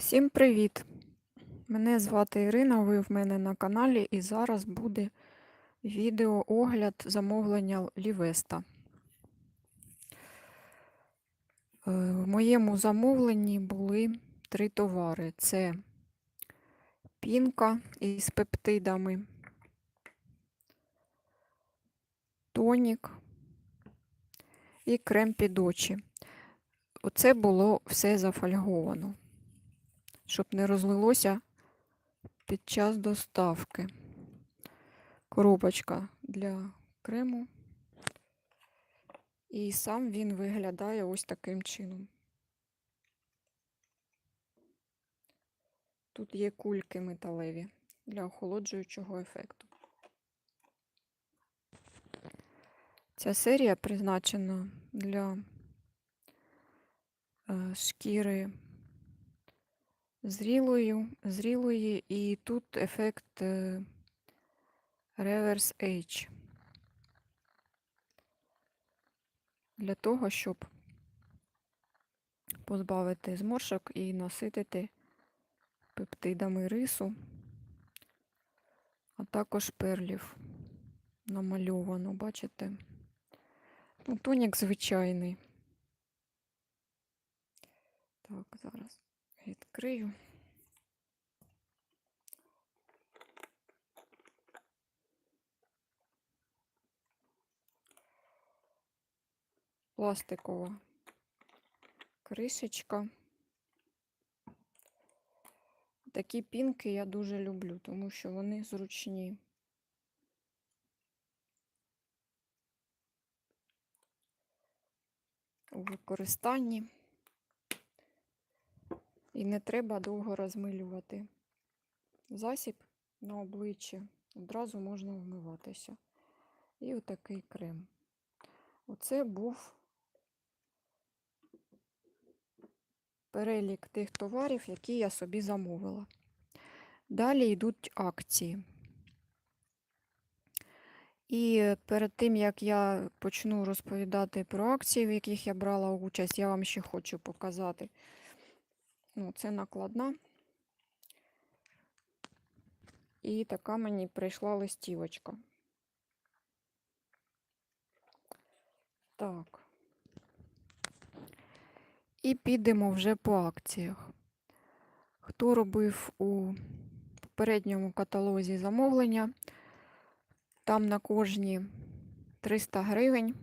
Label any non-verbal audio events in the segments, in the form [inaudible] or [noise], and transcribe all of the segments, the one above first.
Всім привіт! Мене звати Ірина, ви в мене на каналі, і зараз буде відеоогляд замовлення Лівеста. Е, В моєму замовленні були три товари: це пінка із пептидами, тонік і крем під очі. Оце було все зафольговано щоб не розлилося під час доставки. Коробочка для крему. І сам він виглядає ось таким чином. Тут є кульки металеві для охолоджуючого ефекту. Ця серія призначена для е, шкіри зрілою, зрілої, і тут ефект е, Reverse Age. Для того, щоб позбавити зморшок і наситити пептидами рису, а також перлів намальовано, бачите? Ну, тонік звичайний. Так, зараз відкрию. Пластикова кришечка. Такі пінки я дуже люблю, тому що вони зручні. У використанні. І не треба довго розмилювати засіб на обличчя. Одразу можна вмиватися. І отакий крем. Оце був перелік тих товарів, які я собі замовила. Далі йдуть акції. І перед тим, як я почну розповідати про акції, в яких я брала участь, я вам ще хочу показати. Ну, це накладна. І така мені прийшла листівочка. Так. І підемо вже по акціях. Хто робив у попередньому каталозі замовлення, там на кожні 300 гривень.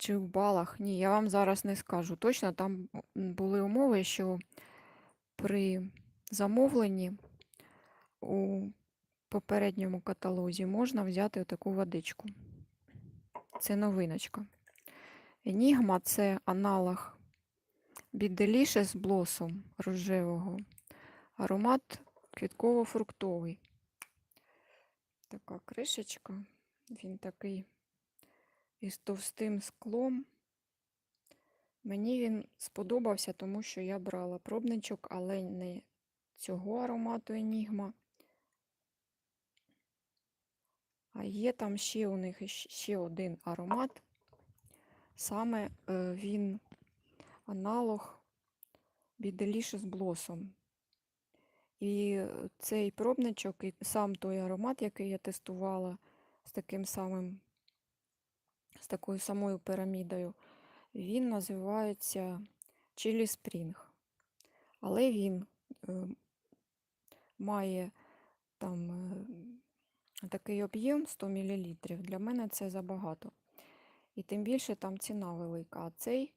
Чи в балах? Ні, я вам зараз не скажу. Точно там були умови, що при замовленні у попередньому каталозі можна взяти таку водичку. Це новиночка. Енігма це аналог від Delicious Blossom рожевого. Аромат квітково-фруктовий. Така кришечка. Він такий із товстим склом. Мені він сподобався, тому що я брала пробничок, але не цього аромату Енігма. А є там ще у них ще один аромат. Саме е, він аналог від Delicious Blossom. І цей пробничок, і сам той аромат, який я тестувала з таким самим з такою самою пірамідою, він називається Chili Spring. Але він е, має там такий об'єм 100 мл. Для мене це забагато. І тим більше там ціна велика. А цей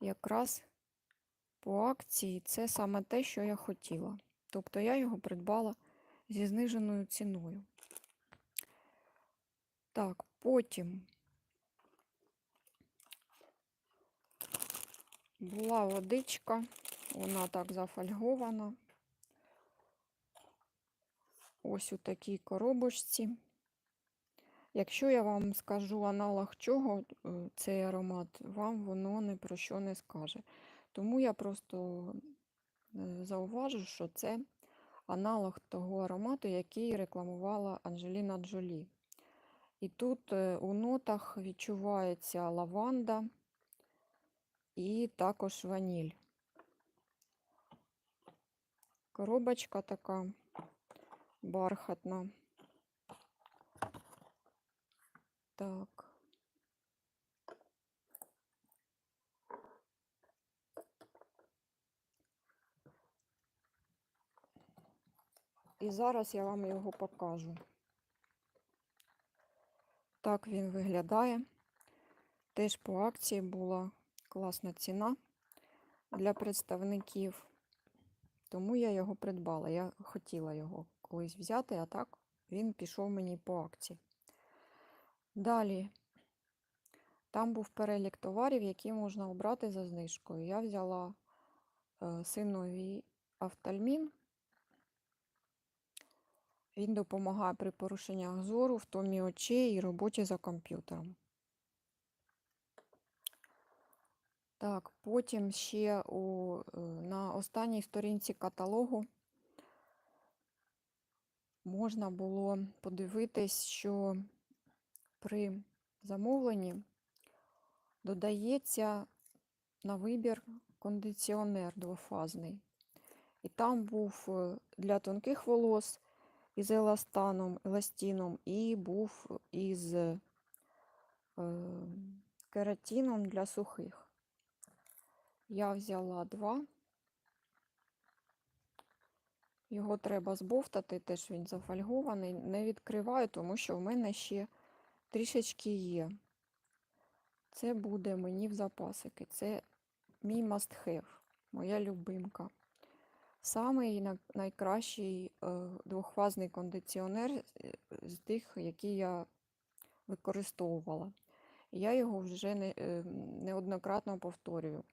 якраз по акції це саме те, що я хотіла. Тобто я його придбала зі зниженою ціною. Так, потім була водичка, вона так зафольгована. Ось у такій коробочці. Якщо я вам скажу аналог чого е, цей аромат, вам воно ні про що не скаже. Тому я просто е, зауважу, що це аналог того аромату, який рекламувала Анджеліна Джолі. І тут е, у нотах відчувається лаванда і також ваніль. Коробочка така бархатна. Так. І зараз я вам його покажу. Так він виглядає. Теж по акції була класна ціна для представників. Тому я його придбала. Я хотіла його колись взяти, а так він пішов мені по акції. Далі, там був перелік товарів, які можна обрати за знижкою. Я взяла е, синові офтальмін. Він допомагає при порушеннях зору, втомі очей і роботі за комп'ютером. Так, потім ще у, е, на останній сторінці каталогу можна було подивитись, що при замовленні додається на вибір кондиціонер двофазний. І там був е, для тонких волос із еластаном, еластіном, і був із е, кератином для сухих. Я взяла два. Його треба збовтати, теж він зафольгований. Не відкриваю, тому що в мене ще трішечки є. Це буде мені в запасики. Це мій must have, моя любимка. Самий найкращий е, двохфазний кондиціонер е, з тих, які я використовувала. Я його вже е, неоднократно повторюю,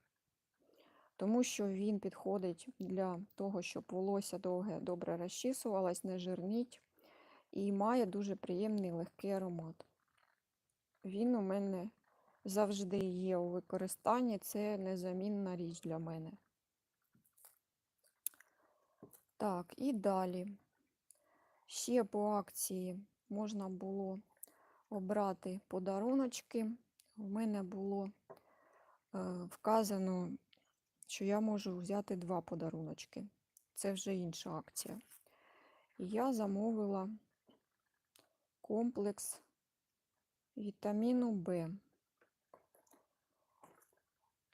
тому що він підходить для того, щоб волосся довге добре розчісувалось, не жирніть і має дуже приємний легкий аромат. Він у мене завжди є у використанні, це незамінна річ для мене. Так, і далі. Ще по акції можна було обрати подаруночки. У мене було е, вказано, що я можу взяти два подаруночки. Це вже інша акція. І я замовила комплекс вітаміну Б.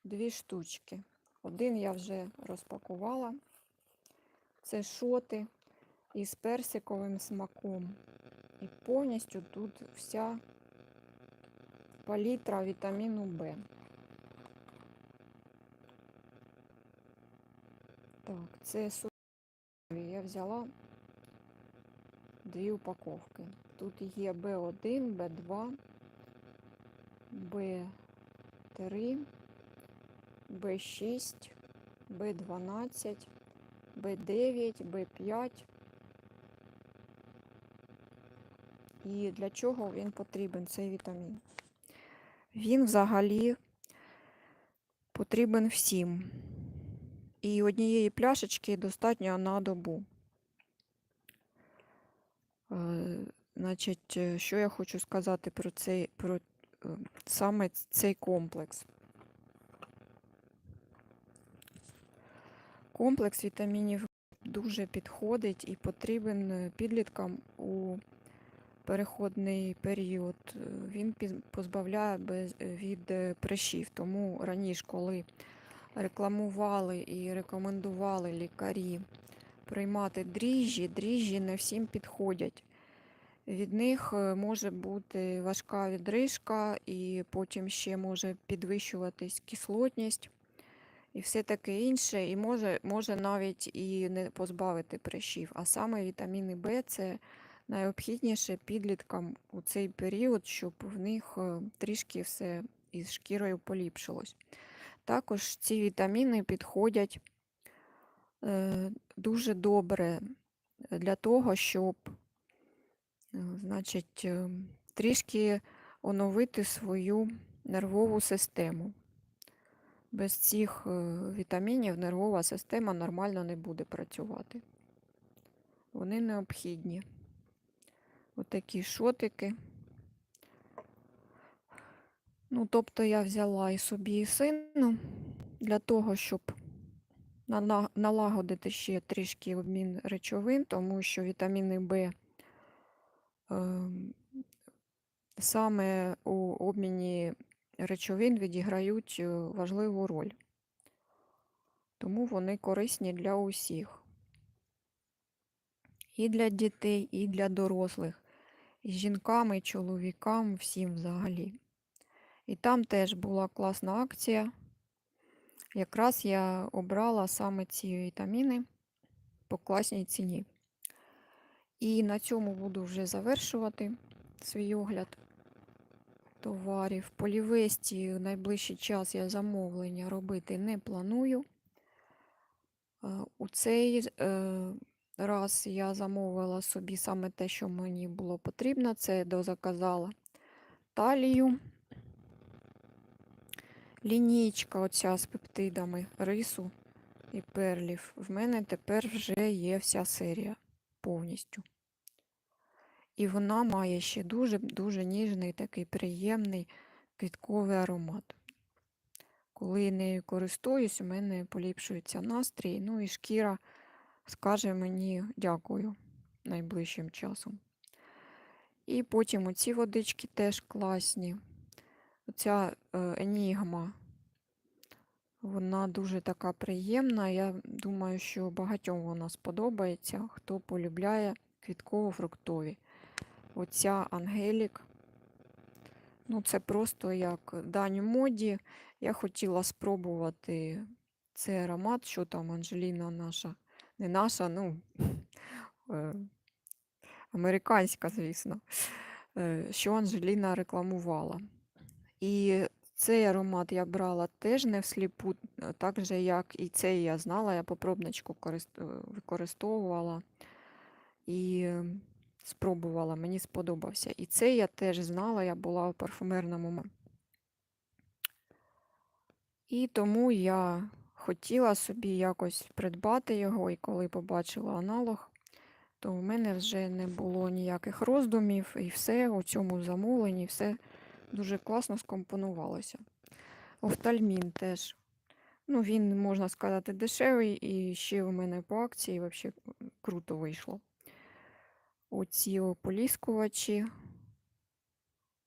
Дві штучки. Один я вже розпакувала. Це шоти із персиковим смаком. І повністю тут вся палітра вітаміну Б. Так, це сухові. Я взяла дві упаковки. Тут є Б1, Б2, Б3, Б6, Б12, Б9, Б5. І для чого він потрібен, цей вітамін? Він взагалі потрібен всім. І однієї пляшечки достатньо на добу. Е, Значить, що я хочу сказати про цей, про е, саме цей комплекс. Комплекс вітамінів дуже підходить і потрібен е, підліткам у переходний період. Він позбавляє від е, прищів. Тому раніше, коли рекламували і рекомендували лікарі приймати дріжджі, дріжджі не всім підходять. Від них е, може бути важка відрижка, і потім ще може підвищуватись кислотність і все таке інше, і може, може навіть і не позбавити прищів. А саме вітаміни В це найобхідніше підліткам у цей період, щоб в них е, трішки все із шкірою поліпшилось. Також ці вітаміни підходять е, дуже добре для того, щоб е, значить, е, трішки оновити свою нервову систему. Без цих вітамінів нервова система нормально не буде працювати. Вони необхідні. Отакі шотики. Ну, тобто я взяла і собі, і сину для того, щоб налагодити ще трішки обмін речовин, тому що вітаміни В ем, саме у обміні речовин відіграють е, важливу роль. Тому вони корисні для усіх. І для дітей, і для дорослих, і жінкам, і чоловікам, всім взагалі. І там теж була класна акція. Якраз я обрала саме ці вітаміни по класній ціні. І на цьому буду вже завершувати свій огляд товарів. Полівесті в найближчий час я замовлення робити не планую. Е, У цей е, раз я замовила собі саме те, що мені було потрібно. Це дозаказала талію. Лінійка оця з пептидами рису і перлів. В мене тепер вже є вся серія повністю. І вона має ще дуже-дуже ніжний такий приємний квітковий аромат. Коли нею користуюсь, у мене поліпшується настрій, ну і шкіра скаже мені дякую найближчим часом. І потім оці водички теж класні. Оця е, енігма, вона дуже така приємна. Я думаю, що багатьом вона сподобається, хто полюбляє квітково-фруктові. Оця Ангелік. Ну, це просто як дань моді. Я хотіла спробувати цей аромат, що там Анжеліна наша, не наша, ну [laughs] е, американська, звісно, е, що Анжеліна рекламувала. І цей аромат я брала теж не всліпу, так же, як і цей я знала, я по пробничку корист- е, використовувала і спробувала, мені сподобався. І цей я теж знала, я була у парфумерному. І тому я хотіла собі якось придбати його, і коли побачила аналог, то в мене вже не було ніяких роздумів, і все у цьому замовленні, все дуже класно скомпонувалося. Офтальмін теж. Ну, він, можна сказати, дешевий, і ще у мене по акції взагалі круто вийшло. Оці ополіскувачі.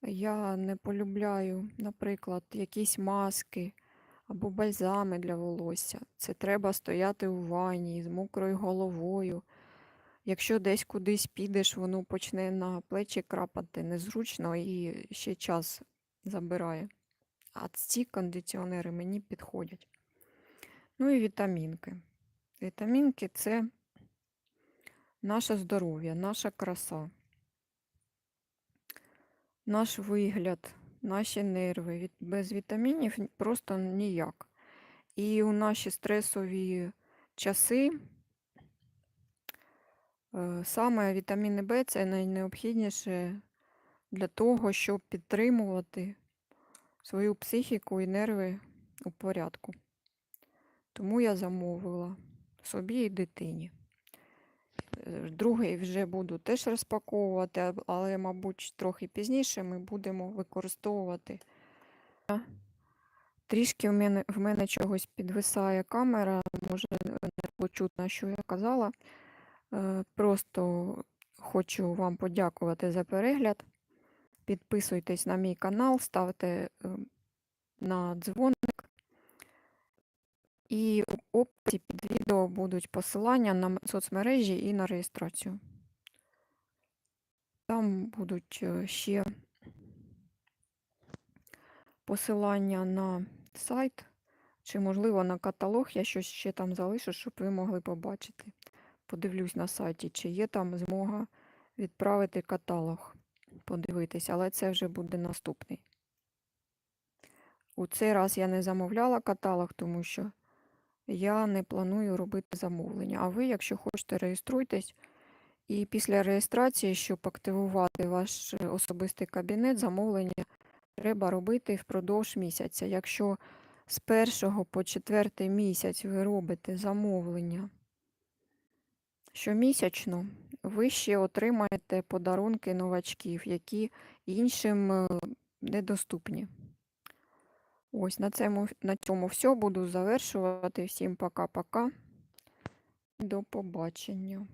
Я не полюбляю, наприклад, якісь маски або бальзами для волосся. Це треба стояти у ванні з мокрою головою. Якщо десь кудись підеш, воно почне на плечі крапати незручно і ще час забирає. А ці кондиціонери мені підходять. Ну і вітамінки. Вітамінки це наше здоров'я, наша краса, наш вигляд, наші нерви. Без вітамінів просто ніяк. І у наші стресові часи саме вітаміни В це найнеобхідніше для того, щоб підтримувати свою психіку і нерви у порядку. Тому я замовила собі і дитині. Е, Другий вже буду теж розпаковувати, але, мабуть, трохи пізніше ми будемо використовувати. Трішки в мене, в мене чогось підвисає камера, може не почутно, що я казала. Е, Просто хочу вам подякувати за перегляд. Підписуйтесь на мій канал, ставте е, на дзвоник. І у описі під відео будуть посилання на соцмережі і на реєстрацію. Там будуть е, ще посилання на сайт, чи, можливо, на каталог. Я щось ще там залишу, щоб ви могли побачити. Подивлюсь на сайті, чи є там змога відправити каталог, подивитись, але це вже буде наступний. У цей раз я не замовляла каталог, тому що я не планую робити замовлення. А ви, якщо хочете, реєструйтесь. І після реєстрації, щоб активувати ваш особистий кабінет, замовлення треба робити впродовж місяця. Якщо з першого по четвертий місяць ви робите замовлення щомісячно, ви ще отримаєте подарунки новачків, які іншим е, недоступні. Ось на цьому, на цьому все. Буду завершувати. Всім пока-пока. До побачення.